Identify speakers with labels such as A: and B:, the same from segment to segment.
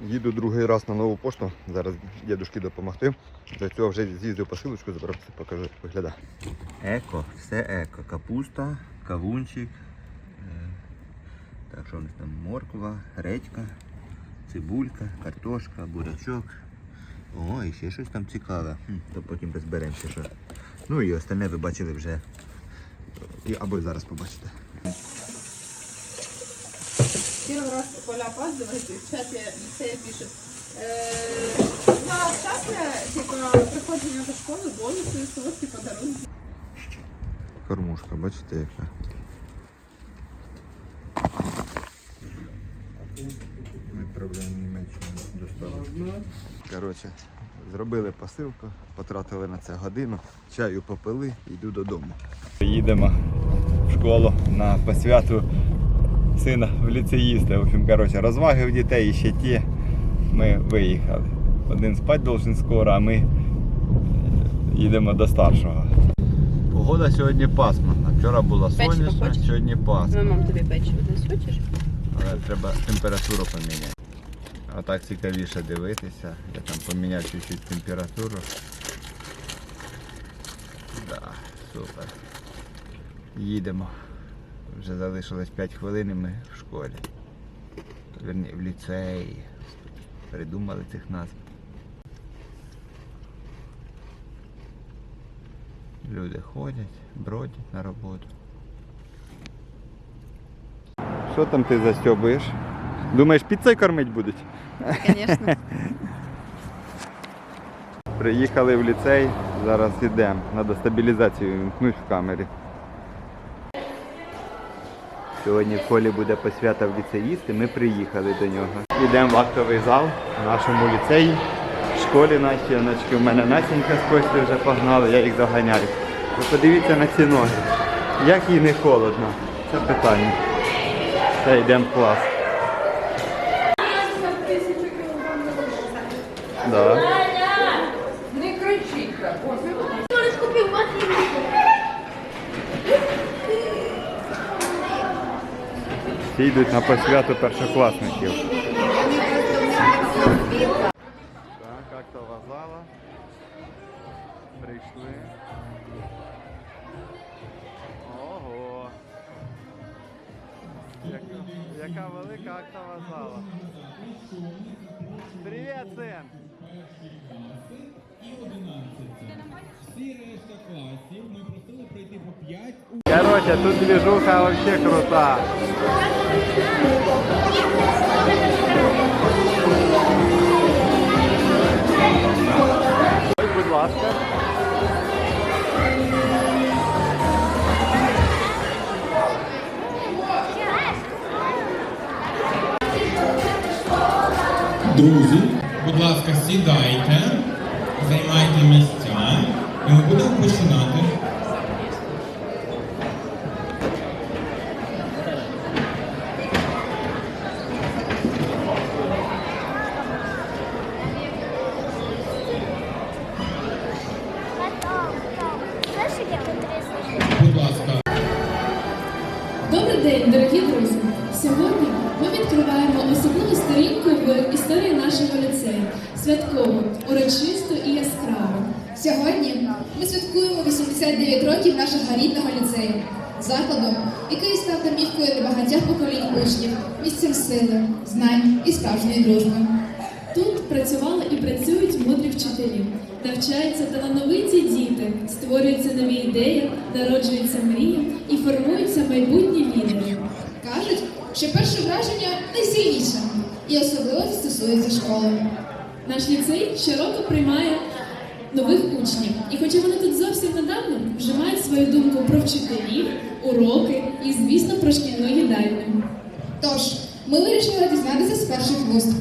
A: Їду другий раз на нову пошту. Зараз дідушки допомогти. До цього вже з'їздив посилочку, забрав, покажу, як виглядає. Еко, все еко. Капуста, кавунчик. е, Так, що у нас там морква, редька, цибулька, картошка, бурячок. О, і ще щось там цікаве. То потім розберемося, що. Ну і остальне ви бачили вже. І, або зараз побачите.
B: Первый раз Коля опаздывает, и в чате Алексея пишет. «Э, За частное, типа, прохождение до школы, бонусы, сладкие подарунки.
A: Кормушка, бачите яка. Відправляємо Німеччину доставку. Коротше, зробили посилку, потратили на це годину, чаю попили, йду додому. Їдемо в школу на посвяту сина в ліцеїста. В общем, коротше, розваги в дітей і ще ті. Ми виїхали. Один спать должен скоро, а ми е, їдемо до старшого. Погода сьогодні пасмурна. Вчора була сонячна, сьогодні пасмурна.
B: мам, тобі печиво десь хочеш?
A: Але треба температуру поміняти. А так цікавіше дивитися. Я там поміняв чуть-чуть температуру. Да, супер. Їдемо. Вже залишилось 5 хвилин і ми в школі. Верні, в ліцеї. Придумали цих назв. Люди ходять, бродять на роботу. Що там ти застьобуєш? Думаєш, піцею кормить будуть?
B: Конечно.
A: Приїхали в ліцей, зараз йдемо. Треба стабілізацію вімкнути в камері. Сьогодні в колі буде посвята в ліцеїсти, ми приїхали до нього. Йдемо в актовий зал в нашому ліцеї. В школі наші оночки. У мене Насінька з Костю вже погнали, я їх доганяю. Ви подивіться на ці ноги. Як їй не холодно? Це питання. Та йдемо в клас. Всі йдуть на посвяту першокласників. Так, актова зала. Прийшли. Ого. Яка, яка велика актова зала. Привіт, син!
C: Всі решта класів ми просили пройти по 5
A: Короче, тут движуха вообще крута. Будь ласка.
C: Друзі, будь ласка, сідайте, займайте місця, і ми будемо починати.
D: Добрий день, дорогі друзі! Сьогодні ми відкриваємо особливу сторінку в історії нашого ліцею. Святково, урочисто і яскраво.
E: Сьогодні ми святкуємо 89 років нашого рідного ліцею, закладу, який став домівкою для багатьох поколінь учнів, місцем сили, знань і справжньої дружби.
D: Працювали і працюють мудрі вчителі. Навчаються талановиті діти, створюються нові ідеї, народжуються мрії і формуються майбутні лідери.
E: Кажуть, що перше враження найсильніше, і особливо це стосується школи.
D: Наш ліцей щороку приймає нових учнів. І хоча вони тут зовсім недавно вже мають свою думку про вчителів, уроки і, звісно, про шкільну їдальню.
E: Тож, ми вирішили дізнатися з перших вуст,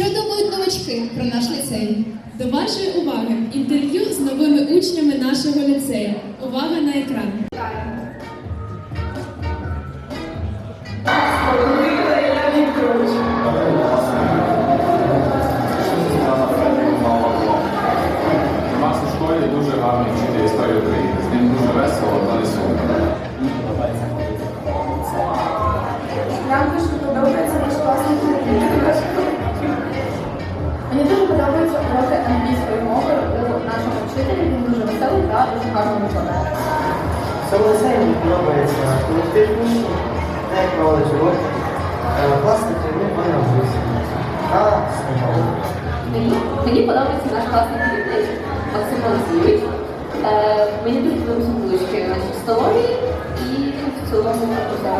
E: що думають новачки про наш ліцей.
D: До вашої уваги інтерв'ю з новими учнями нашого ліцею. Увага на екран.
F: Дуже гарний вчитель історії України. Дуже
B: гарно викладає.
G: Саме це мені подобається колектив учнів, та як проводить уроки, класний керівник пане Андрій та Снігова.
B: Мені, мені подобається наш класний керівник Максим Олексійович. Е, мені дуже подобаються булочки наші столові і в цілому усе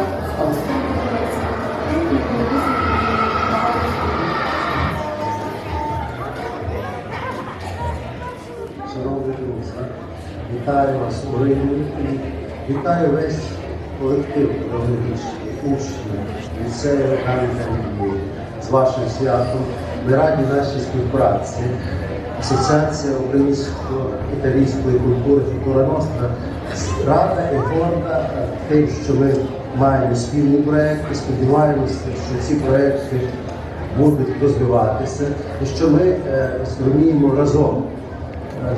H: вітаю вас у вітаю весь колектив педагогічний, учнів, ліцею Ганка Лідії з вашим святом. Ми раді нашій співпраці. Асоціація українсько-італійської культури Футура Ностра рада і горда тим, що ми маємо спільні проекти. Сподіваємося, що ці проекти будуть розвиватися і що ми е, зуміємо разом е,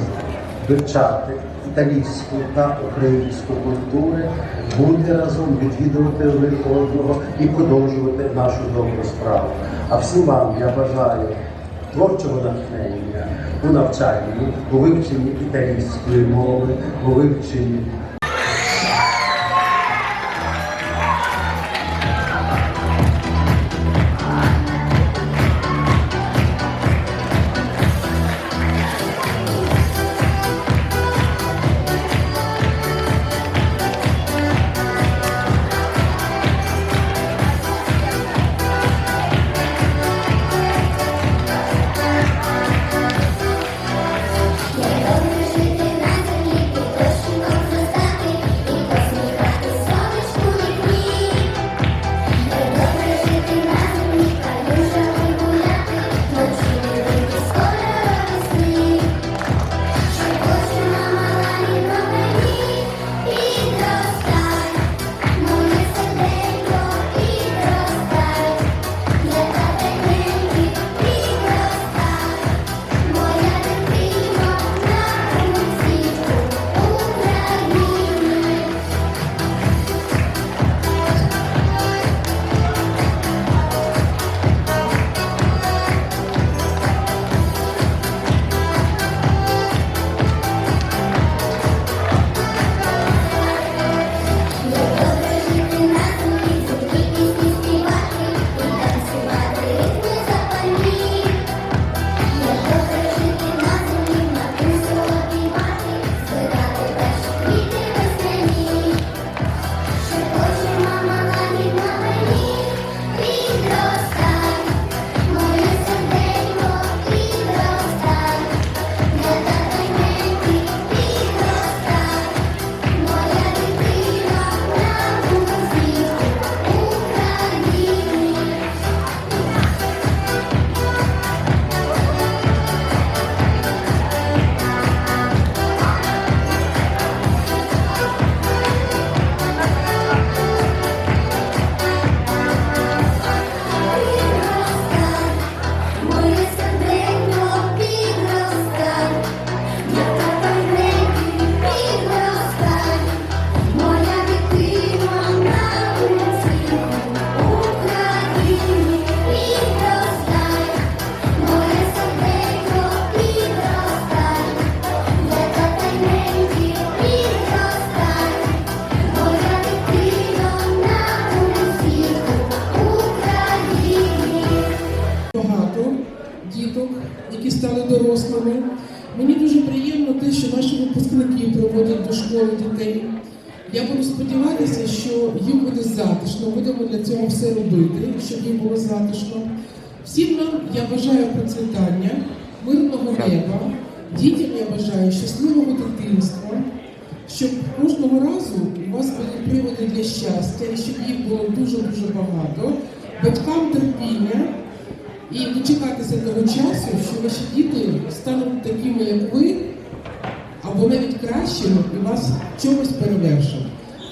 H: вивчати італійську та українську культури, бути разом, відвідувати один одного і продовжувати нашу добру справу. А всім вам я бажаю творчого натхнення у навчанні, у вивченні італійської мови, у вивченні
I: діток, які стали дорослими. Мені дуже приємно те, що наші випускники приводять до школи дітей. Я буду сподіватися, що їм буде затишно. Будемо для цього все робити, щоб їм було затишно. Всім нам я бажаю процвітання, мирного неба. Дітям я бажаю щасливого дитинства, щоб кожного разу у вас були приводи для щастя, і щоб їх було дуже-дуже багато. Батькам терпіння. І дочекатися того часу, що ваші діти стануть такими, як ви, або навіть кращими, і вас чомусь перевершать.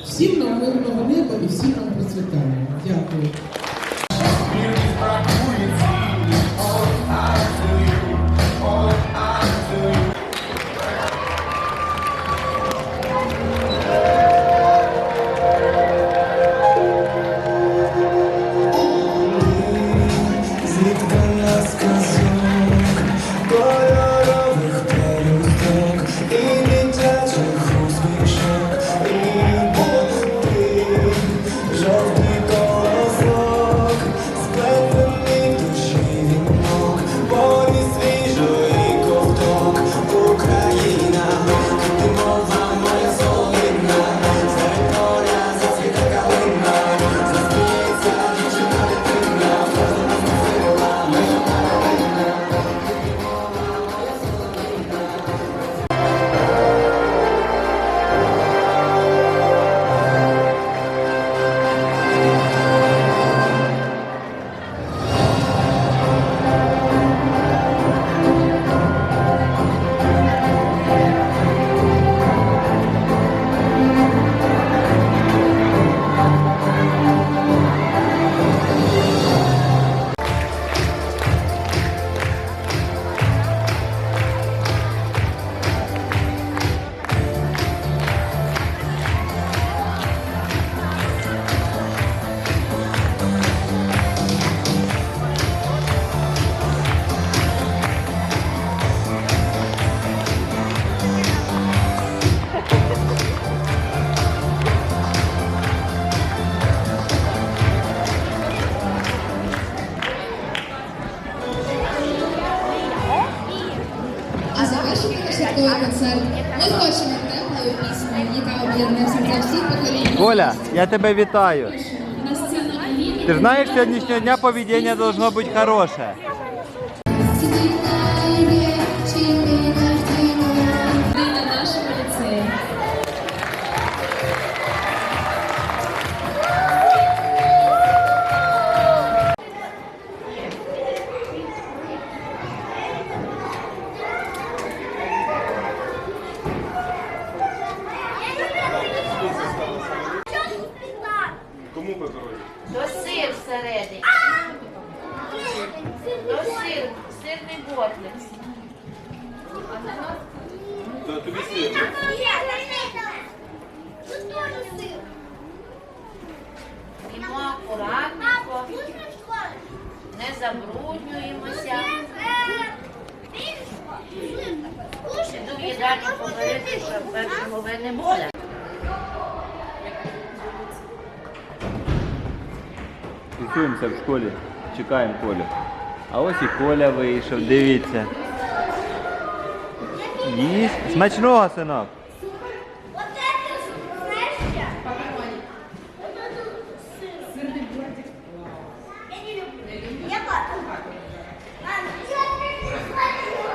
I: Всім нам мирного неба і всім нам процвітання. Дякую.
A: Коля, я тебе вітаю. Ти знаєш, сьогоднішнього дня поведення должно бути хороше.
J: То сир, сирний ботлик. Їмо акуратненько, не забруднюємося. Іду в їдальню поговорити, щоб першого ви не були.
A: Тусуємося в школі, чекаємо Колю. А ось і Коля вийшов, дивіться. Їсть. Смачного, синок.